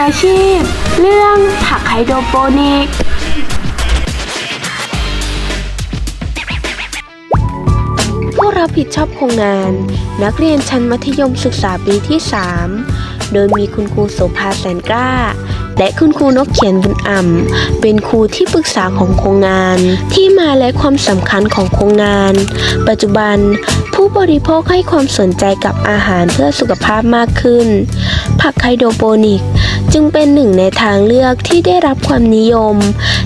อาชีพ เรื่องผักไฮโดรโปนิก ผู้รับผิดชอบโครงงาน นักเรียนชั้นมัธยมศึกษาปีที่ 3 โดยมีคุณครูโสภาแสนกล้า และคุณครูนกเขียนบุญอ่ำเป็นครูที่ปรึกษาของโครงงาน ที่มาและความสำคัญของโครงงาน ปัจจุบันผู้บริโภคให้ความสนใจกับอาหารเพื่อสุขภาพมากขึ้น ผักไฮโดรโปนิก จึงเป็นหนึ่งในทางเลือกที่ได้รับความนิยม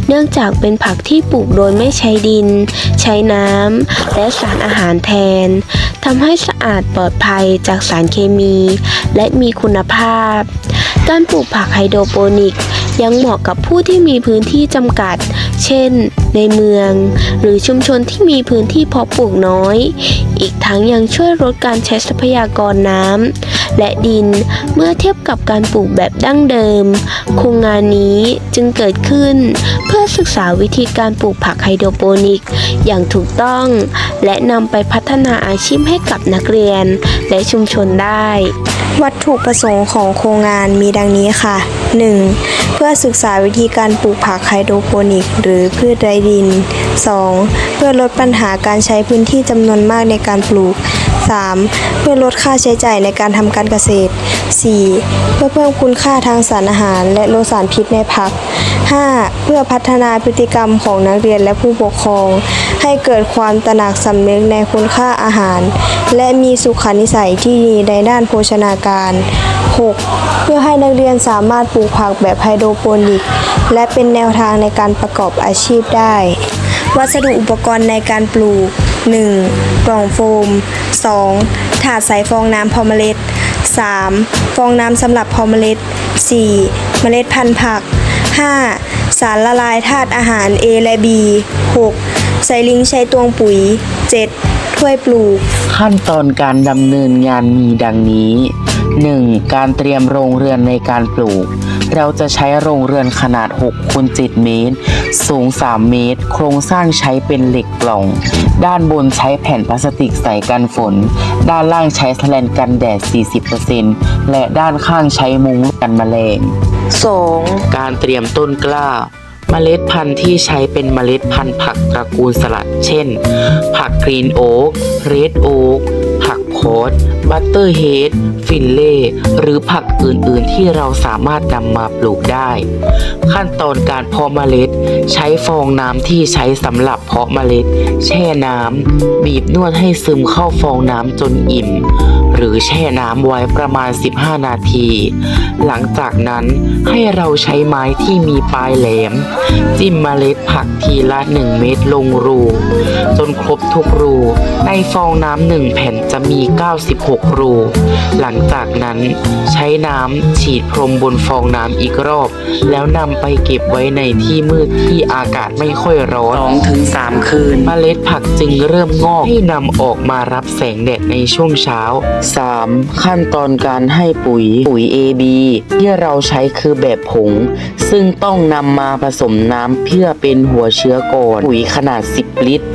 เนื่องจากเป็นผักที่ปลูกโดยไม่ใช้ดิน ใช้น้ำและสารอาหารแทนทำให้สะอาดปลอดภัยจากสารเคมี และมีคุณภาพ การปลูกผักไฮโดรโปนิกยังเหมาะกับผู้ที่มีพื้นที่จำกัด เช่น ในเมือง หรือชุมชนที่มีพื้นที่เพาะปลูกน้อย อีกทั้งยังช่วยลดการใช้ทรัพยากรน้ำและดินเมื่อเทียบกับการปลูกแบบดั้งเดิม โครงงานนี้จึงเกิดขึ้น เพื่อศึกษาวิธีการปลูกผักไฮโดรโปนิก อย่างถูกต้อง และนำไปพัฒนาอาชีพให้กับนักเรียน และชุมชนได้ วัตถุประสงค์ของโครงงานมีดังนี้ค่ะ 1. เพื่อศึกษาวิธีการปลูกผักไฮโดรโปนิกหรือพืชไร้ดิน 2. เพื่อลดปัญหาการใช้พื้นที่จำนวนมากในการปลูก 3. เพื่อลดค่าใช้จ่ายในการทำการเกษตร 4. เพื่อเพิ่มคุณค่าทางสารอาหาร และลดสารพิษในผัก 5. เพื่อพัฒนาพฤติกรรมของนักเรียนและผู้ปกครอง ให้เกิดความตระหนักสำนึกในคุณค่าอาหาร และมีสุขนิสัยที่ดีในด้านโภชนาการ 6. เพื่อให้นักเรียนสามารถปลูกผักแบบไฮโดรโปนิก และเป็นแนวทางในการประกอบอาชีพได้ วัสดุอุปกรณ์ในการปลูก 1. กล่องโฟม 2. ถาดใส่ฟองน้ำพอเมล็ด 3. ฟองน้ำสำหรับพอเมล็ด 4. เมล็ดพันธุ์ผัก 5. สารละลายธาตุอาหาร A และ B 6. ใส่ลิงใช้ตวงปุ๋ย 7. ถ้วยปลูก ขั้นตอนการดำเนินงานมีดังนี้ 1. การเตรียมโรงเรือนในการปลูก เราจะใช้โรงเรือนขนาด6คูณ7เมตร สูง 3 เมตร โครงสร้างใช้เป็นเหล็กกล่อง ด้านบนใช้แผ่นพลาสติกใส่กันฝน ด้านล่างใช้แสแลนกันแดด 40%และด้านข้างใช้มุ้งกันแมลง 2. การเตรียมต้นกล้าเมล็ดพันธุ์ที่ใช้เป็นเมล็ดพันธุ์ผักตระกูลสลัด เช่น ผักกรีนโอ๊กเรดโอ๊ก ผักโพดบัตเตอร์เฮดฟินเล่หรือผักอื่นๆที่เราสามารถนำมาปลูกได้ ขั้นตอนการเพาะเมล็ด ใช้ฟองน้ำที่ใช้สำหรับเพาะเมล็ด แช่น้ำบีบนวดให้ซึมเข้าฟองน้ำจนอิ่ม รือแช่น้ำไว้ประมาณ 15 นาที หลังจากนั้นให้เราใช้ไม้ที่มีปลายแหลม จิ้มเมล็ดผักทีละ 1 เม็ดลงรู จนครบทุกรู ในฟองน้ำหนึ่งแผ่นจะมี 96 รู หลังจากนั้นใช้น้ำฉีดพรมบนฟองน้ำอีกรอบ แล้วนำไปเก็บไว้ในที่มืดที่อากาศไม่ค่อยร้อน2ถึง3คืน เมล็ดผักจึงเริ่มงอกให้นำออกมารับแสงแดดในช่วงเช้า 3. ขั้นตอนการให้ปุ๋ยปุ๋ย AB ที่เราใช้คือแบบผง ซึ่งต้องนำมาผสมน้ำเพื่อเป็นหัวเชื้อก่อน ปุ๋ยขนาด 10 ลิตร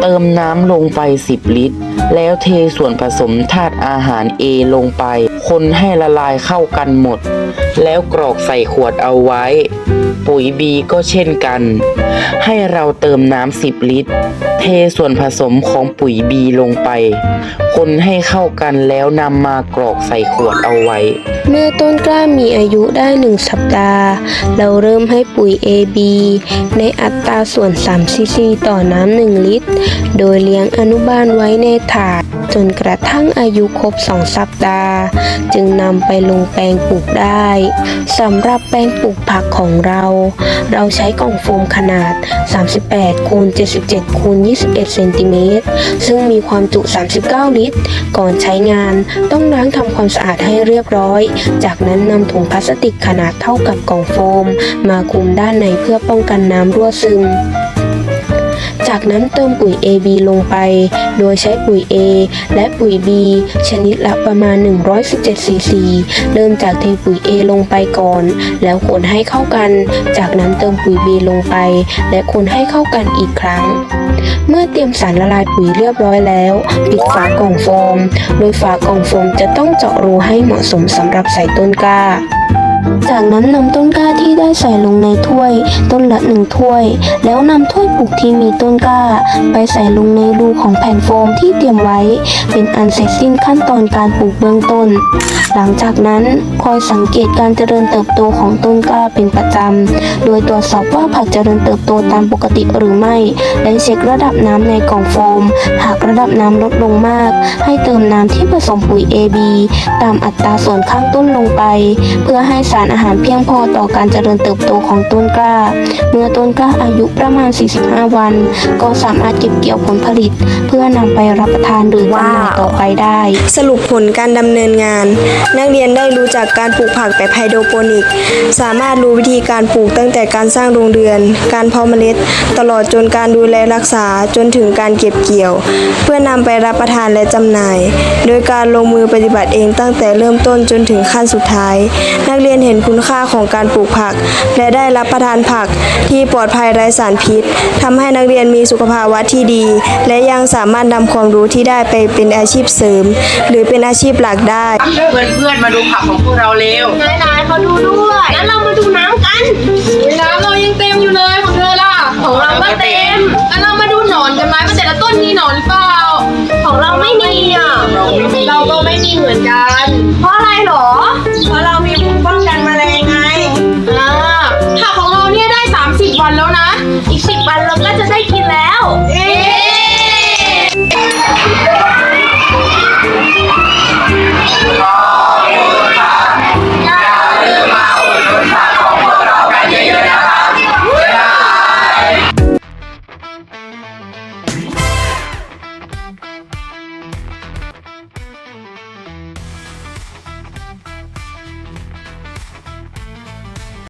เติมน้ำลงไป 10 ลิตร แล้วเทส่วนผสมธาตุอาหาร A ลงไป คนให้ละลายเข้ากันหมด แล้วกรอกใส่ขวดเอาไว้ ปุ๋ย B ก็เช่นกัน ให้เราเติมน้ำ10 ลิตร เทส่วนผสมของปุ๋ย B ลงไป คนให้เข้ากันแล้วนำมากรอกใส่ขวดเอาไว้ เมื่อต้นกล้ามีอายุได้ 1 สัปดาห์ เราเริ่มให้ปุ๋ย AB ในอัตราส่วน3ซีซีต่อน้ำ1ลิตร โดยเลี้ยงอนุบาลไว้ในถาดจนกระทั่งอายุครบ 2 สัปดาห์ จึงนำไปลงแปลงปลูกได้สำหรับแปลงปลูกผักของเรา เราใช้กล่องโฟมขนาด 38คูณ77คูณ21เซนติเมตรซึ่งมีความจุ 39 ลิตร ก่อนใช้งานต้องล้างทำความสะอาดให้เรียบร้อย จากนั้นนำถุงพลาสติกขนาดเท่ากับกล่องโฟม มาคลุมด้านในเพื่อป้องกันน้ำรั่วซึม จากนั้นเติมปุ๋ย AB ลงไป โดยใช้ปุ๋ย A และปุ๋ย B ชนิดละประมาณ 117 ซีซี เริ่มจากเทปุ๋ย A ลงไปก่อน แล้วคนให้เข้ากัน จากนั้นเติมปุ๋ย B ลงไป และคนให้เข้ากันอีกครั้ง เมื่อเตรียมสารละลายปุ๋ยเรียบร้อยแล้ว ปิดฝากล่องโฟม โดยฝากล่องโฟมจะต้องเจาะรูให้เหมาะสมสำหรับใส่ต้นกล้า จากนั้นนำต้นกล้าที่ได้ใส่ลงในถ้วย ต้นละหนึ่งถ้วย แล้วนำถ้วยปลูกที่มีต้นกล้า ไปใส่ลงในรูของแผ่นโฟมที่เตรียมไว้ เป็นอันเสร็จสิ้นขั้นตอนการปลูกเบื้องต้น หลังจากนั้นคอยสังเกตการเจริญเติบโตของต้นกล้าเป็นประจำ โดยตรวจสอบว่าผักเจริญเติบโตตามปกติหรือไม่ และเช็คระดับน้ำในกล่องโฟม หากระดับน้ำลดลงมาก ให้เติมน้ำที่ผสมปุ๋ย AB ตามอัตราส่วนข้างต้นลงไป เพื่อให้สารอาหารเพียงพอต่อการเจริญเติบโตของต้นกล้า เมื่อต้นกล้าอายุประมาณ 45 วัน ก็สามารถเก็บเกี่ยวผลผลิต เพื่อนำไปรับประทานหรือจำหน่ายต่อไปได้ สรุปผลการดำเนินงาน นักเรียนได้รู้จักการปลูกผักแบบไฮโดรโปนิก สามารถรู้วิธีการปลูกตั้งแต่การสร้างโรงเรือน การเพาะเมล็ด ตลอดจนการดูแลรักษาจนถึงการเก็บเกี่ยว เพื่อนำไปรับประทานและจำหน่าย โดยการลงมือปฏิบัติเองตั้งแต่เริ่มต้นจนถึงขั้นสุดท้าย นักเรียนเห็นคุณค่าของการปลูกผัก และได้รับประทานผักที่ปลอดภัยไร้สารพิษทำให้นักเรียนมีสุขภาวะที่ดี และยังสามารถนำความรู้ที่ได้ไปเป็นอาชีพเสริม หรือเป็นอาชีพหลักได้เพื่อนๆมาดูผักของพวกเราเร็วนายนายเขาดูด้วยงั้นเรามาดูน้ำกันน้ำเรายังเต็มอยู่เลยของเธอล่ะของเราก็เต็มงั้นเรามาดูหนอนกันไหมว่าแต่ละต้นมีหนอนหรือเปล่าของเราไม่มีอะเราก็ไม่มีเหมือนกัน เพราะอะไรหรอ ผักของเราเนี่ยได้30วันแล้ว